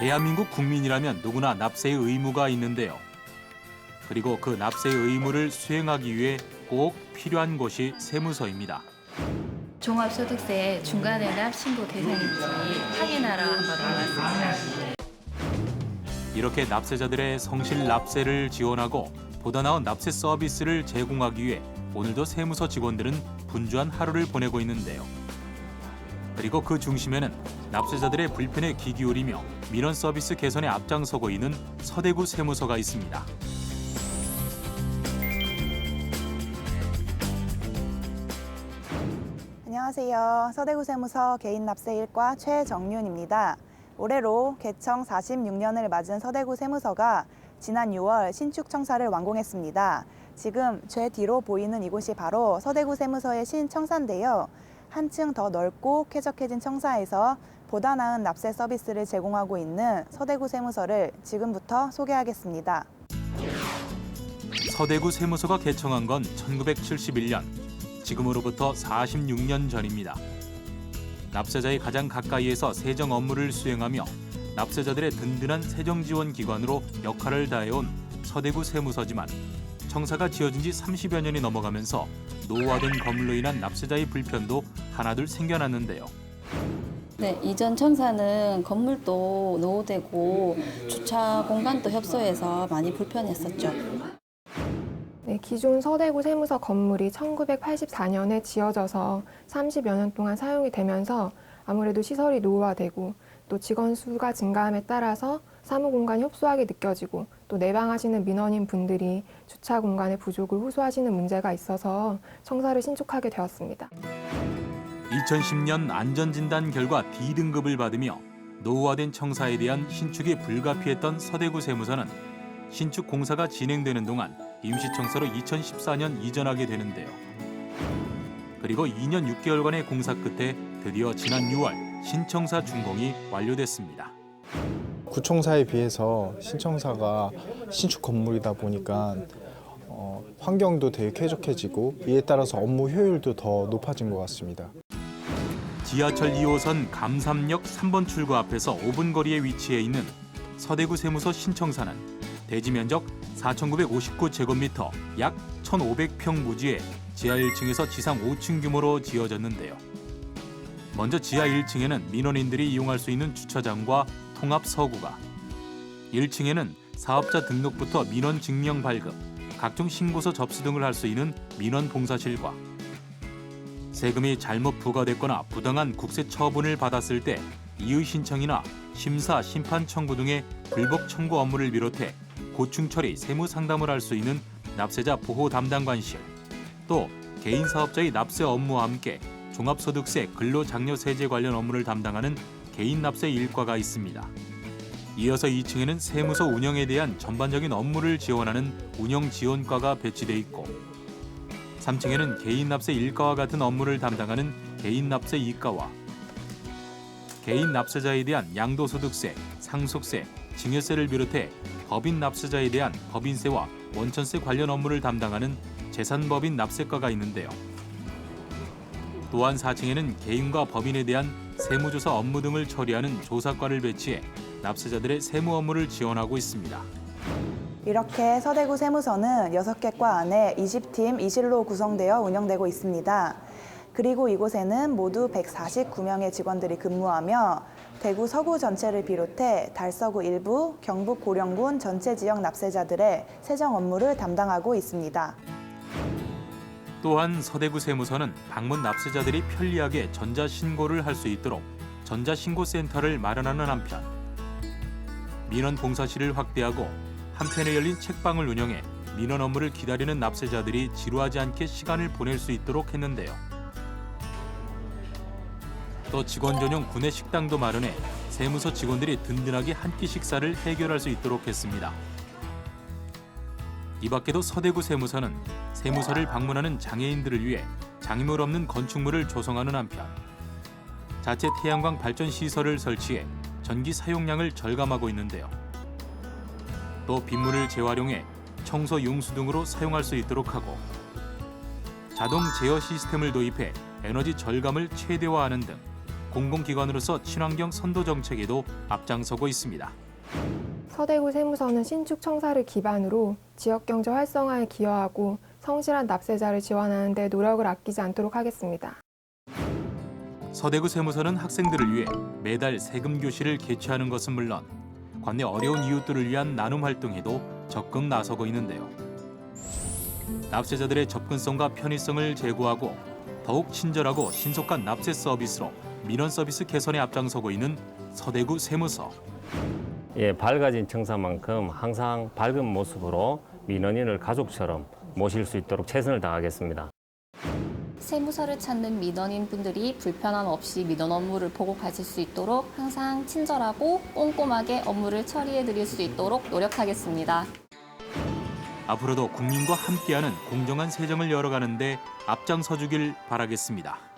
대한민국 국민이라면 누구나 납세의 의무가 있는데요. 그리고 그 납세의 의무를 수행하기 위해 꼭 필요한 곳이 세무서입니다. 종합소득세 중간에 납 신고 대상인지 확인하러 한번 나왔습니다. 이렇게 납세자들의 성실 납세를 지원하고 보다 나은 납세 서비스를 제공하기 위해 오늘도 세무서 직원들은 분주한 하루를 보내고 있는데요. 그리고 그 중심에는 납세자들의 불편에 귀 기울이며 민원 서비스 개선에 앞장서고 있는 서대구 세무서가 있습니다. 안녕하세요. 서대구 세무서 개인 납세 1과 최정윤입니다. 올해로 개청 46년을 맞은 서대구 세무서가 지난 6월 신축 청사를 완공했습니다. 지금 제 뒤로 보이는 이곳이 바로 서대구 세무서의 신청사인데요. 한층 더 넓고 쾌적해진 청사에서 보다 나은 납세 서비스를 제공하고 있는 서대구 세무서를 지금부터 소개하겠습니다. 서대구 세무서가 개청한 건 1971년, 지금으로부터 46년 전입니다. 납세자의 가장 가까이에서 세정 업무를 수행하며 납세자들의 든든한 세정 지원 기관으로 역할을 다해온 서대구 세무서지만 청사가 지어진 지 30여 년이 넘어가면서 노후화된 건물로 인한 납세자의 불편도 하나둘 생겨났는데요. 네, 이전 청사는 건물도 노후되고 주차 공간도 협소해서 많이 불편했었죠. 네, 기존 서대구 세무서 건물이 1984년에 지어져서 30여 년 동안 사용이 되면서 아무래도 시설이 노후화되고 또 직원 수가 증가함에 따라서 사무 공간이 협소하게 느껴지고 또 내방하시는 민원인 분들이 주차 공간의 부족을 호소하시는 문제가 있어서 청사를 신축하게 되었습니다. 2010년 안전진단 결과 D등급을 받으며 노후화된 청사에 대한 신축이 불가피했던 서대구 세무서는 신축 공사가 진행되는 동안 임시청사로 2014년 이전하게 되는데요. 그리고 2년 6개월간의 공사 끝에 드디어 지난 6월 신청사 준공이 완료됐습니다. 구청사에 비해서 신청사가 신축 건물이다 보니까 어, 환경도 되게 쾌적해지고 이에 따라서 업무 효율도 더 높아진 것 같습니다. 지하철 2호선 감삼역 3번 출구 앞에서 5분 거리에 위치해 있는 서대구 세무서 신청사는 대지 면적 4,959제곱미터 약 1,500평 부지에 지하 1층에서 지상 5층 규모로 지어졌는데요. 먼저 지하 1층에는 민원인들이 이용할 수 있는 주차장과 통합 서구가. 1층에는 사업자 등록부터 민원 증명 발급, 각종 신고서 접수 등을 할 수 있는 민원 봉사실과. 세금이 잘못 부과됐거나 부당한 국세 처분을 받았을 때 이의 신청이나 심사, 심판 청구 등의 불복 청구 업무를 비롯해 고충 처리, 세무 상담을 할 수 있는 납세자 보호 담당관실, 또 개인 사업자의 납세 업무와 함께 종합소득세, 근로장려세제 관련 업무를 담당하는 개인 납세 일과가 있습니다. 이어서 2층에는 세무서 운영에 대한 전반적인 업무를 지원하는 운영 지원과가 배치돼 있고 3층에는 개인 납세 일과와 같은 업무를 담당하는 개인 납세 이과와 개인 납세자에 대한 양도소득세, 상속세, 증여세를 비롯해 법인 납세자에 대한 법인세와 원천세 관련 업무를 담당하는 재산법인 납세과가 있는데요. 또한 4층에는 개인과 법인에 대한 세무조사 업무 등을 처리하는 조사과를 배치해 납세자들의 세무 업무를 지원하고 있습니다. 이렇게 서대구 세무서는 6개 과 안에 20팀 2실로 구성되어 운영되고 있습니다. 그리고 이곳에는 모두 149명의 직원들이 근무하며 대구 서구 전체를 비롯해 달서구 일부, 경북 고령군 전체 지역 납세자들의 세정 업무를 담당하고 있습니다. 또한 서대구 세무서는 방문 납세자들이 편리하게 전자 신고를 할 수 있도록 전자 신고 센터를 마련하는 한편 민원 봉사실을 확대하고 한편에 열린 책방을 운영해 민원 업무를 기다리는 납세자들이 지루하지 않게 시간을 보낼 수 있도록 했는데요. 또 직원 전용 구내 식당도 마련해 세무서 직원들이 든든하게 한 끼 식사를 해결할 수 있도록 했습니다. 이 밖에도 서대구 세무서는 세무서를 방문하는 장애인들을 위해 장애물 없는 건축물을 조성하는 한편 자체 태양광 발전 시설을 설치해 전기 사용량을 절감하고 있는데요. 또 빗물을 재활용해 청소 용수 등으로 사용할 수 있도록 하고 자동 제어 시스템을 도입해 에너지 절감을 최대화하는 등 공공기관으로서 친환경 선도 정책에도 앞장서고 있습니다. 서대구 세무서는 신축 청사를 기반으로 지역 경제 활성화에 기여하고 성실한 납세자를 지원하는 데 노력을 아끼지 않도록 하겠습니다. 서대구 세무서는 학생들을 위해 매달 세금 교실을 개최하는 것은 물론 관내 어려운 이웃들을 위한 나눔 활동에도 적극 나서고 있는데요. 납세자들의 접근성과 편의성을 제고하고 더욱 친절하고 신속한 납세 서비스로 민원 서비스 개선에 앞장서고 있는 서대구 세무서. 예, 밝아진 청사만큼 항상 밝은 모습으로 민원인을 가족처럼 모실 수 있도록 최선을 다하겠습니다. 세무서를 찾는 민원인 분들이 불편함 없이 민원 업무를 보고 가실 수 있도록 항상 친절하고 꼼꼼하게 업무를 처리해 드릴 수 있도록 노력하겠습니다. 앞으로도 국민과 함께하는 공정한 세정을 열어가는 데 앞장서 주길 바라겠습니다.